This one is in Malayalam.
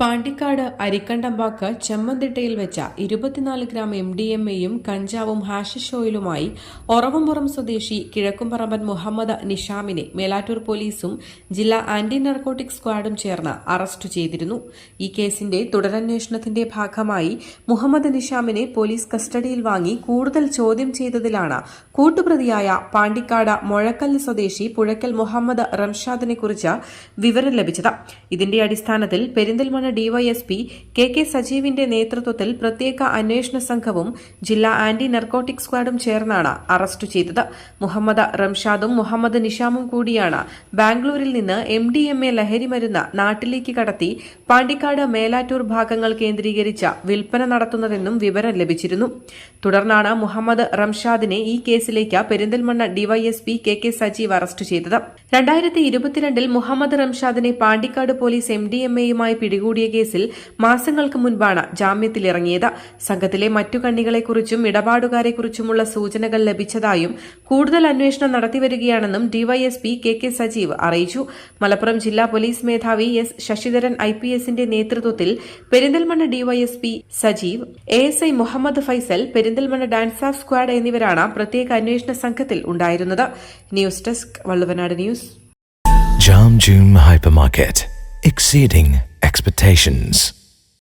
പാണ്ടിക്കാട് അരിക്കണ്ടമ്പാക്ക് ചെമ്മന്തിട്ടയിൽ വെച്ച ഇരുപത്തിനാല് ഗ്രാം എം ഡി എം എയും കഞ്ചാവും ഹാഷിഷ് ഓയിലുമായി ഒറവമ്പുറം സ്വദേശി കിഴക്കുംപറമ്പൻ മുഹമ്മദ് നിഷാമിനെ മേലാറ്റൂർ പോലീസും ജില്ലാ ആന്റി നർക്കോട്ടിക് സ്ക്വാഡും ചേർന്ന് അറസ്റ്റ് ചെയ്തിരുന്നു. ഈ കേസിന്റെ തുടരന്വേഷണത്തിന്റെ ഭാഗമായി മുഹമ്മദ് നിഷാമിനെ പോലീസ് കസ്റ്റഡിയിൽ വാങ്ങി കൂടുതൽ ചോദ്യം ചെയ്തതിലാണ് കൂട്ടുപ്രതിയായ പാണ്ടിക്കാട് മുഴക്കല്ല് സ്വദേശി പുഴക്കൽ മുഹമ്മദ് റംഷാദിനെക്കുറിച്ച് വിവരം ലഭിച്ചത്. ഇതിന്റെ അടിസ്ഥാനത്തിൽ പെരിന്തൽമണ്ണ ഡിവൈഎസ്പി കെ കെ സജീവിന്റെ നേതൃത്വത്തിൽ പ്രത്യേക അന്വേഷണ സംഘവും ജില്ലാ ആന്റി നർക്കോട്ടിക് സ്ക്വാഡും ചേർന്നാണ് അറസ്റ്റ് ചെയ്തത്. മുഹമ്മദ് റംഷാദും മുഹമ്മദ് നിഷാമും കൂടിയാണ് ബാംഗ്ലൂരിൽ നിന്ന് എം ഡി എം എ ലഹരി മരുന്ന് നാട്ടിലേക്ക് കടത്തി പാണ്ടിക്കാട് മേലാറ്റൂർ ഭാഗങ്ങൾ കേന്ദ്രീകരിച്ച വിൽപ്പന നടത്തുന്നതെന്നും വിവരം ലഭിച്ചിരുന്നു. തുടർന്നാണ് മുഹമ്മദ് റംഷാദിനെ ഈ കേസിലേക്ക് Perinthalmanna DYSP K K Sajeev arrest ചെയ്തത്. രണ്ടായിരത്തി ഇരുപത്തിരണ്ടിൽ Muhammad റംഷാദിനെ Pandikkad police M D M എയുമായി പിടികൂടിയ കേസിൽ മാസങ്ങൾക്ക് മുൻപാണ് ജാമ്യത്തിലിറങ്ങിയത്. സംഘത്തിലെ മറ്റു കണ്ണികളെക്കുറിച്ചും ഇടപാടുകാരെക്കുറിച്ചുമുള്ള സൂചനകൾ ലഭിച്ചതായും കൂടുതൽ അന്വേഷണം നടത്തിവരികയാണെന്നും ഡിവൈഎസ്പി കെ കെ സജീവ് അറിയിച്ചു. മലപ്പുറം ജില്ലാ പോലീസ് മേധാവി എസ് ശശിധരൻ ഐ പി എസിന്റെ നേതൃത്വത്തിൽ Perinthalmanna DYSP Sajeev A S I Muhammad Faisal Perinthalmanna DANSAF squad എന്നിവരാണ് പ്രത്യേക അന്വേഷണ സംഘത്തിൽ ഉണ്ടായിരുന്നത്. News desk Valluvanad news. Jam June Hypermarket, exceeding expectations.